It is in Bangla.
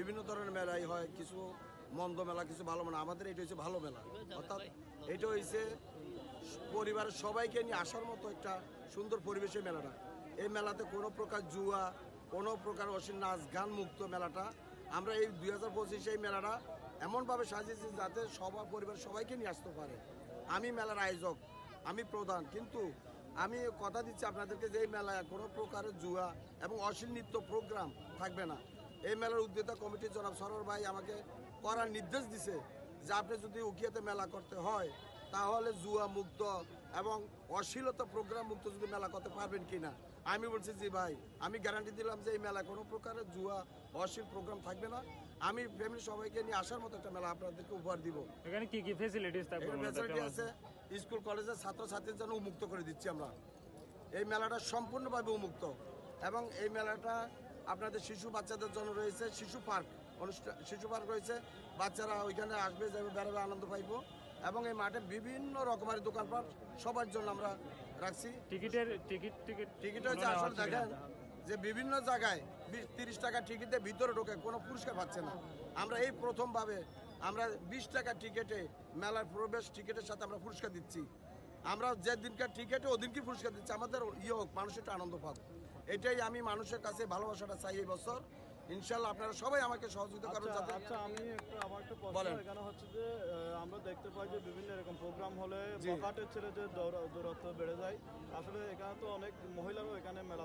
বিভিন্ন ধরনের মেলাই হয়, কিছু মন্দ মেলা, কিছু ভালো মেলা। আমাদের এটা হচ্ছে ভালো মেলা। অর্থাৎ এটা হচ্ছে পরিবারের সবাইকে নিয়ে আসার মতো একটা সুন্দর পরিবেশের মেলাটা। এই মেলাতে কোনো প্রকার জুয়া, কোনো প্রকার অসীম নাচ গান মুক্ত মেলাটা। আমরা এই দুই হাজার পঁচিশে এই মেলাটা এমনভাবে সাজিয়েছি যাতে সবার পরিবার সবাইকে নিয়ে আসতে পারে। আমি মেলার আয়োজক, আমি প্রধান, কিন্তু আমি কথা দিচ্ছি আপনাদেরকে যে এই মেলায় কোনো প্রকারের জুয়া এবং অশ্লীল নৃত্য প্রোগ্রাম থাকবে না। এই মেলার উদ্যোক্তা কমিটির জনাব সরোর ভাই আমাকে করার নির্দেশ দিছে যে আপনি যদি উকিয়াতে মেলা করতে হয় তাহলে জুয়া মুক্ত এবং অশ্লীলতা প্রোগ্রাম মুক্ত যদি মেলা করতে পারবেন কিনা। আমি বলছি জি ভাই আমি গ্যারান্টি দিলাম যে এই মেলা কোনো প্রকারের জুয়া অশ্লীল প্রোগ্রাম থাকবে না। আমি ফ্যামিলি সবাইকে নিয়ে আসার মতো একটা মেলা আপনাদেরকে উপহার দিব। এখানে কি কি ফেসিলিটিস থাকবে ফ্যাসিলিটি আছে স্কুল কলেজের ছাত্রছাত্রীর জন্য উন্মুক্ত করে দিচ্ছি আমরা। এই মেলাটা সম্পূর্ণভাবে উন্মুক্ত এবং এই মেলাটা আপনাদের শিশু বাচ্চাদের জন্য রয়েছে শিশু পার্ক। অনুষ্ঠান শিশু পার্ক রয়েছে। বাচ্চারা ওইখানে আসবে যাবে বেড়াবে আনন্দ পাইব। এবং এই মাঠে বিভিন্ন রকমের দোকানপাট সবার জন্য আমরা রাখছি। টিকিটের টিকিট টিকিট। টিকিট হচ্ছে আসলে দেখেন যে বিভিন্ন জায়গায় বিশ তিরিশ টাকা টিকিটে ভিতরে ঢোকে কোনো পুরস্কার পাচ্ছে না। আমরা এই প্রথমভাবে আমরা বিশ টাকা টিকিটে মেলার প্রবেশ টিকিটের সাথে আমরা পুরস্কার দিচ্ছি। আমরা যে দিনকার টিকিটে ওদিনকে পুরস্কার দিচ্ছি। আমাদের ইয়ে হোক মানুষ একটু আনন্দ পাক। এটাই আমি মানুষের কাছে ভালোবাসাটা চাই এই বছর। ইনশাল্লাহ আপনারা সবাই আমাকে সহযোগিতা করবেন আচ্ছা যাতে আচ্ছা আমি একটু আমার একটা প্রশ্ন এখানে হচ্ছে যে আমরা দেখতে পাই যে বিভিন্ন এরকম প্রোগ্রাম হলে। বকাটের ছেলেদের দৌড়- দূরত্ব বেড়ে যায়। আসলে এখানে তো অনেক মহিলারাও এখানে মেলা